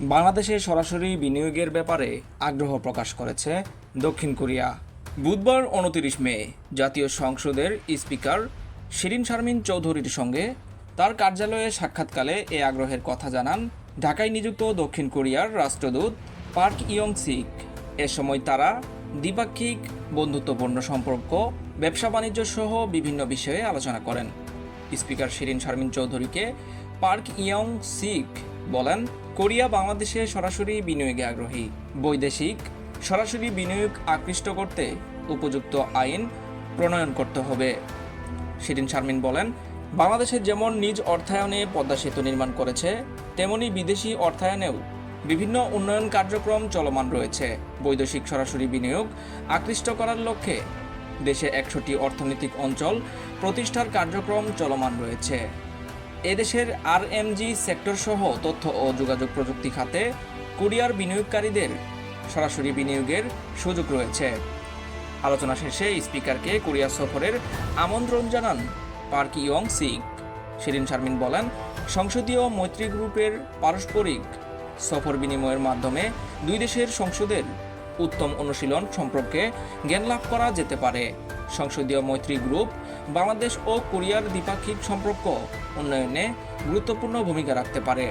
বাংলাদেশে সরাসরি বিনিয়োগের ব্যাপারে আগ্রহ প্রকাশ করেছে দক্ষিণ কোরিয়া। বুধবার উনতিরিশ মে, জাতীয় সংসদের স্পিকার শিরিন শারমিন চৌধুরীর সঙ্গে তার কার্যালয়ে সাক্ষাৎকালে এ আগ্রহের কথা জানান ঢাকায় নিযুক্ত দক্ষিণ কোরিয়ার রাষ্ট্রদূত পার্ক ইয়ং সিক এ সময় তারা দ্বিপাক্ষিক বন্ধুত্বপূর্ণ সম্পর্ক, ব্যবসা বাণিজ্য সহ বিভিন্ন বিষয়ে আলোচনা করেন। স্পিকার শিরিন শারমিন চৌধুরীকে পার্ক ইয়ং সিক বলেন, কোরিয়া বাংলাদেশে সরাসরি বিনিয়োগে আগ্রহী। বৈদেশিক, সরাসরি বিনিয়োগ আকৃষ্ট করতে উপযুক্ত আইন প্রণয়ন করতে হবে। শিরিন শারমিন বলেন বাংলাদেশের যেমন নিজ অর্থায়নে পদ্মা সেতু নির্মাণ করেছে, তেমনি বিদেশি অর্থায়নেও বিভিন্ন উন্নয়ন কার্যক্রম চলমান রয়েছে। বৈদেশিক সরাসরি বিনিয়োগ আকৃষ্ট করার লক্ষ্যে দেশে একশোটি অর্থনৈতিক অঞ্চল প্রতিষ্ঠার কার্যক্রম চলমান রয়েছে। এদেশের আর আরএমজি সেক্টর সহ তথ্য ও যোগাযোগ প্রযুক্তি খাতে কোরিয়ার বিনিয়োগকারীদের সরাসরি বিনিয়োগের সুযোগ রয়েছে। আলোচনা শেষে স্পিকারকে কোরিয়া সফরের আমন্ত্রণ জানান Park Yong Sik Shirin Sharmin বলেন, সংসদীয় মৈত্রী গ্রুপের পারস্পরিক সফর বিনিময়ের মাধ্যমে দুই দেশের সংসদের উত্তম অনুশীলন সম্পর্কে জ্ঞান লাভ করা যেতে পারে। সংসদীয় মৈত্রী গ্রুপ বাংলাদেশ ও কোরিয়ার দ্বিপাক্ষিক সম্পর্ক উন্নয়নে গুরুত্বপূর্ণ ভূমিকা রাখতে পারে।